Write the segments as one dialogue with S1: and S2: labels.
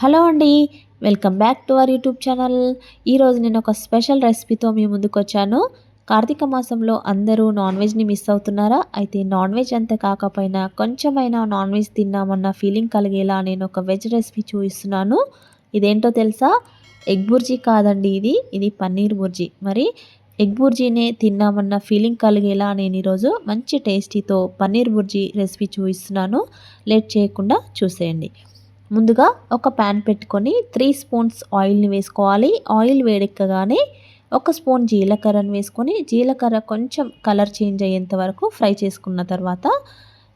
S1: Hello అండి welcome back to our YouTube channel. ఈరోజు నేను ఒక స్పెషల్ రెసిపీతో మీ ముందుకు వచ్చాను. కార్తీక మాసంలో అందరూ నాన్ వెజ్ని మిస్ అవుతున్నారా? అయితే నాన్ వెజ్ అంత కాకపోయినా కొంచెమైనా నాన్ వెజ్ తిన్నామన్న ఫీలింగ్ కలిగేలా నేను ఒక వెజ్ రెసిపీ చూపిస్తున్నాను. ఇదేంటో తెలుసా? ఎగ్ బుర్జీ కాదండి ఇది. ఇది పన్నీర్ బుర్జీ. మరి ఎగ్ బుర్జీనే తిన్నామన్న ఫీలింగ్ కలిగేలా నేను ఈరోజు మంచి టేస్టీతో పన్నీర్ బుర్జీ రెసిపీ చూపిస్తున్నాను. లేట్ చేయకుండా చూసేయండి. ముందుగా ఒక ప్యాన్ పెట్టుకొని త్రీ స్పూన్స్ ఆయిల్ని వేసుకోవాలి. ఆయిల్ వేడెక్కగానే ఒక స్పూన్ జీలకర్రను వేసుకొని జీలకర్ర కొంచెం కలర్ చేంజ్ అయ్యేంత వరకు ఫ్రై చేసుకున్న తర్వాత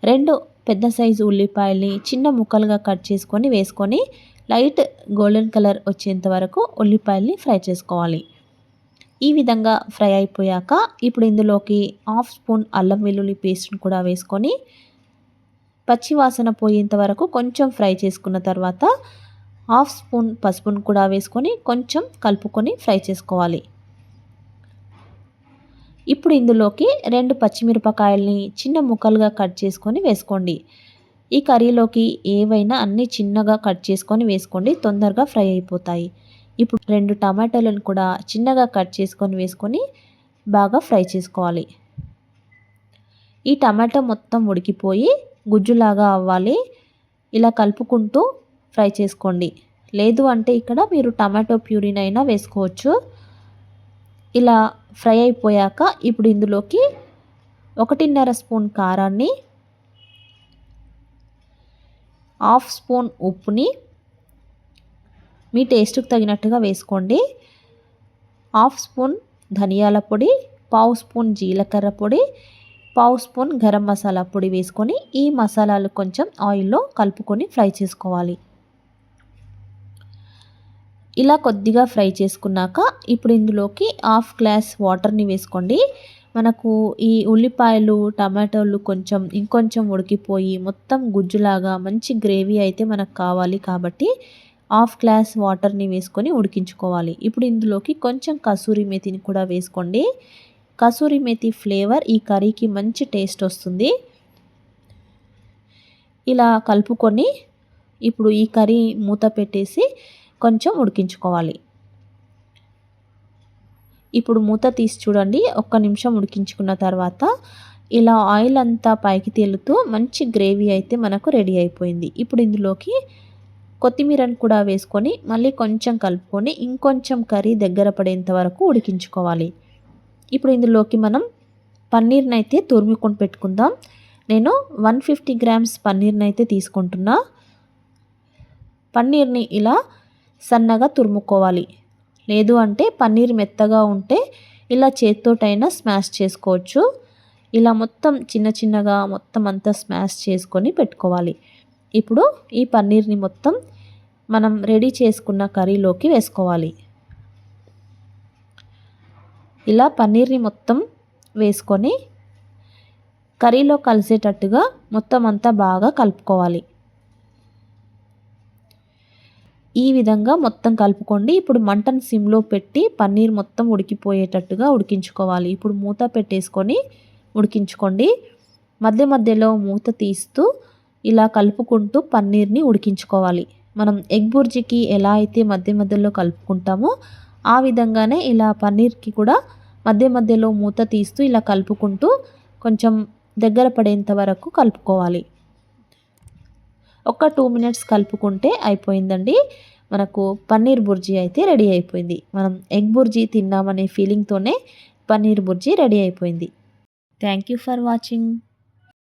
S1: రెండు పెద్ద సైజు ఉల్లిపాయల్ని చిన్న ముక్కలుగా కట్ చేసుకొని వేసుకొని లైట్ గోల్డెన్ కలర్ వచ్చేంత వరకు ఉల్లిపాయల్ని ఫ్రై చేసుకోవాలి. ఈ విధంగా ఫ్రై అయిపోయాక ఇప్పుడు ఇందులోకి హాఫ్ స్పూన్ అల్లం వెల్లుల్లి పేస్ట్ని కూడా వేసుకొని పచ్చి వాసన పోయేంత వరకు కొంచెం ఫ్రై చేసుకున్న తర్వాత హాఫ్ స్పూన్ పసుపును కూడా వేసుకొని కొంచెం కలుపుకొని ఫ్రై చేసుకోవాలి. ఇప్పుడు ఇందులోకి రెండు పచ్చిమిరపకాయల్ని చిన్న ముక్కలుగా కట్ చేసుకొని వేసుకోండి. ఈ కర్రీలోకి ఏవైనా అన్ని చిన్నగా కట్ చేసుకొని వేసుకోండి తొందరగా ఫ్రై అయిపోతాయి. ఇప్పుడు రెండు టమాటాలను కూడా చిన్నగా కట్ చేసుకొని వేసుకొని బాగా ఫ్రై చేసుకోవాలి. ఈ టమాటా మొత్తం ఉడికిపోయి గుజ్జులాగా అవ్వాలి. ఇలా కలుపుకుంటూ ఫ్రై చేసుకోండి. లేదు అంటే ఇక్కడ మీరు టమాటో ప్యూరినైనా వేసుకోవచ్చు. ఇలా ఫ్రై అయిపోయాక ఇప్పుడు ఇందులోకి ఒకటిన్నర స్పూన్ కారాన్ని హాఫ్ స్పూన్ ఉప్పుని మీ టేస్ట్కి తగినట్టుగా వేసుకోండి. హాఫ్ స్పూన్ ధనియాల పొడి పావు స్పూన్ జీలకర్ర పొడి పావు స్పూన్ గరం మసాలా పొడి వేసుకొని ఈ మసాలాలు కొంచెం ఆయిల్లో కలుపుకొని ఫ్రై చేసుకోవాలి. ఇలా కొద్దిగా ఫ్రై చేసుకున్నాక ఇప్పుడు ఇందులోకి హాఫ్ గ్లాస్ వాటర్ని వేసుకోండి. మనకు ఈ ఉల్లిపాయలు టమాటోలు కొంచెం ఇంకొంచెం ఉడికిపోయి మొత్తం గుజ్జులాగా మంచి గ్రేవీ అయితే మనకు కావాలి కాబట్టి హాఫ్ గ్లాస్ వాటర్ని వేసుకొని ఉడికించుకోవాలి. ఇప్పుడు ఇందులోకి కొంచెం కసూరి మెతిని కూడా వేసుకోండి. కసూరి మెతి ఫ్లేవర్ ఈ కర్రీకి మంచి టేస్ట్ వస్తుంది. ఇలా కలుపుకొని ఇప్పుడు ఈ కర్రీ మూత పెట్టేసి కొంచెం ఉడికించుకోవాలి. ఇప్పుడు మూత తీసి చూడండి ఒక్క నిమిషం ఉడికించుకున్న తర్వాత ఇలా ఆయిల్ అంతా పైకి తేలుతూ మంచి గ్రేవీ అయితే మనకు రెడీ అయిపోయింది. ఇప్పుడు ఇందులోకి కొత్తిమీరను కూడా వేసుకొని మళ్ళీ కొంచెం కలుపుకొని ఇంకొంచెం కర్రీ దగ్గర పడేంత వరకు ఉడికించుకోవాలి. ఇప్పుడు ఇందులోకి మనం పన్నీర్ని అయితే తురుముకొని పెట్టుకుందాం. నేను వన్ ఫిఫ్టీ గ్రామ్స్ పన్నీర్ని అయితే తీసుకుంటున్నా. పన్నీర్ని ఇలా సన్నగా తురుముకోవాలి. లేదు అంటే పన్నీర్ మెత్తగా ఉంటే ఇలా చేత్తోటైనా స్మాష్ చేసుకోవచ్చు. ఇలా మొత్తం చిన్న చిన్నగా మొత్తం అంతా స్మాష్ చేసుకొని పెట్టుకోవాలి. ఇప్పుడు ఈ పన్నీర్ని మొత్తం మనం రెడీ చేసుకున్న కర్రీలోకి వేసుకోవాలి. ఇలా పన్నీర్ని మొత్తం వేసుకొని కర్రీలో కలిసేటట్టుగా మొత్తం అంతా బాగా కలుపుకోవాలి. ఈ విధంగా మొత్తం కలుపుకోండి. ఇప్పుడు మంటను సిమ్లో పెట్టి పన్నీర్ మొత్తం ఉడికిపోయేటట్టుగా ఉడికించుకోవాలి. ఇప్పుడు మూత పెట్టేసుకొని ఉడికించుకోండి. మధ్య మధ్యలో మూత తీస్తూ ఇలా కలుపుకుంటూ పన్నీర్ని ఉడికించుకోవాలి. మనం ఎగ్ బుర్జీకి ఎలా అయితే మధ్య మధ్యలో కలుపుకుంటామో ఆ విధంగానే ఇలా పన్నీర్కి కూడా మధ్య మధ్యలో మూత తీస్తూ ఇలా కలుపుకుంటూ కొంచెం దగ్గర పడేంత వరకు కలుపుకోవాలి. ఒక టూ మినిట్స్ కలుపుకుంటే అయిపోయిందండి. మనకు పన్నీర్ బుర్జీ అయితే రెడీ అయిపోయింది. మనం ఎగ్ బుర్జీ తిన్నామనే ఫీలింగ్తోనే పన్నీర్ బుర్జీ రెడీ అయిపోయింది. Thank you for watching.